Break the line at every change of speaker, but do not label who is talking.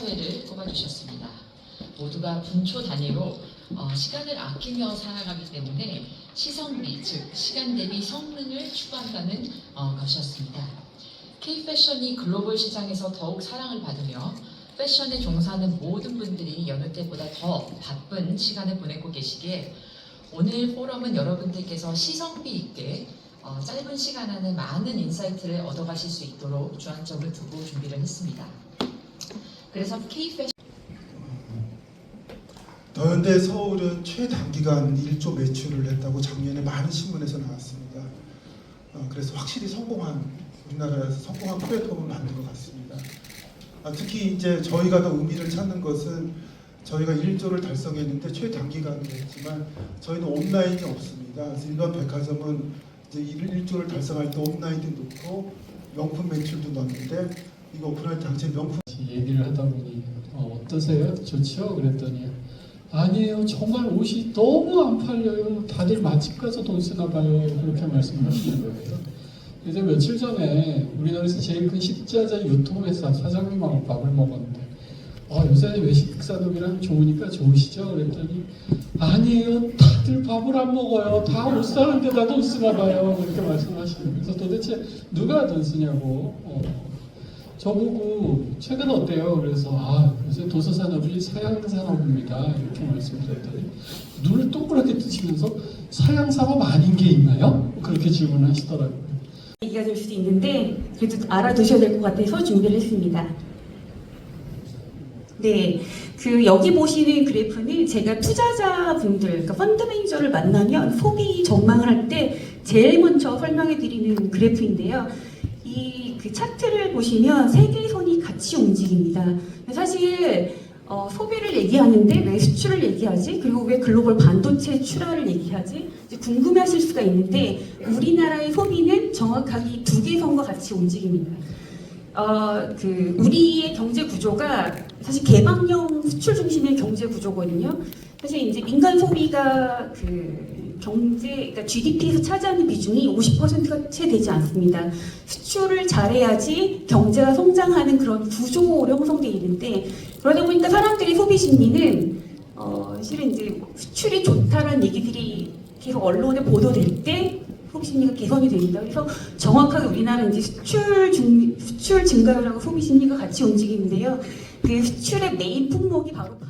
사회를 꼽아주셨습니다. 모두가 분초 단위로 어, 시간을 아끼며 살아가기 때문에 시성비, 즉 시간 대비 성능을 추구한다는 어, 것이었습니다. K-패션이 글로벌 시장에서 더욱 사랑을 받으며 패션에 종사하는 모든 분들이 여느 때보다 더 바쁜 시간을 보내고 계시기에 오늘 포럼은 여러분들께서 시성비 있게 어, 짧은 시간 안에 많은 인사이트를 얻어가실 수 있도록 주안점을 두고 준비를 했습니다. 그래서 K-패션
더현대 서울은 최단기간 1조 매출을 했다고 작년에 많은 신문에서 나왔습니다. 어, 그래서 확실히 성공한 우리나라에서 성공한 플랫폼을 만든 것 같습니다. 아, 특히 이제 저희가 더 의미를 찾는 것은 저희가 1조를 달성했는데 최단기간으로 했지만 저희는 온라인이 없습니다. 그래서 일반 백화점은 이제 1조를 달성할 때 온라인도 넣고 명품 매출도 넣었는데 이거 오픈할 당시에 명품
얘기를 하다 보니 어, 어떠세요? 좋죠? 그랬더니 아니에요. 정말 옷이 너무 안 팔려요. 다들 맛집 가서 돈 쓰나 봐요. 그렇게 말씀하시는 거예요. 그래서 며칠 전에 우리나라에서 제일 큰 식자재 유통회사 사장님하고 밥을 먹었는데 어, 요새 외식 산업이랑 좋으니까 좋으시죠? 그랬더니 아니에요. 다들 밥을 안 먹어요. 다 옷 사는 데다 돈 쓰나 봐요. 그렇게 말씀하시는 거예요. 그래서 도대체 누가 돈 쓰냐고 어, 저보고 최근 어때요? 그래서 아 요새 도서 산업이 사양 산업입니다 이렇게 말씀드렸더니 눈을 동그랗게 뜨시면서 사양 산업 아닌 게 있나요? 그렇게 질문하시더라고요.
얘기가 될 수도 있는데 그래도 알아두셔야 될 것 같아서 준비를 했습니다. 네, 그 여기 보시는 그래프는 제가 투자자분들, 그러니까 펀드 매니저를 만나면 소비 전망을 할 때 제일 먼저 설명해 드리는 그래프인데요. 이 그 차트를 보시면 세 개의 손이 같이 움직입니다. 사실 어, 소비를 얘기하는데 왜 수출을 얘기하지? 그리고 왜 글로벌 반도체 출하를 얘기하지? 궁금해하실 수가 있는데 우리나라의 소비는 정확하게 두 개의 선과 같이 움직입니다. 어, 그 우리의 경제 구조가 사실 개방형 수출 중심의 경제 구조거든요. 사실 이제 민간 소비가 그 경제, 그러니까 GDP에서 차지하는 비중이 50%가 채 되지 않습니다. 수출을 잘해야지 경제가 성장하는 그런 구조로 형성되어 있는데 그러다 보니까 사람들의 소비 심리는 어, 실은 이제 수출이 좋다라는 얘기들이 계속 언론에 보도될 때 소비 심리가 개선이 됩니다. 그래서 정확하게 우리나라는 이제 수출 중 수출 증가율하고 소비 심리가 같이 움직이는데요. 그 수출의 메인 품목이 바로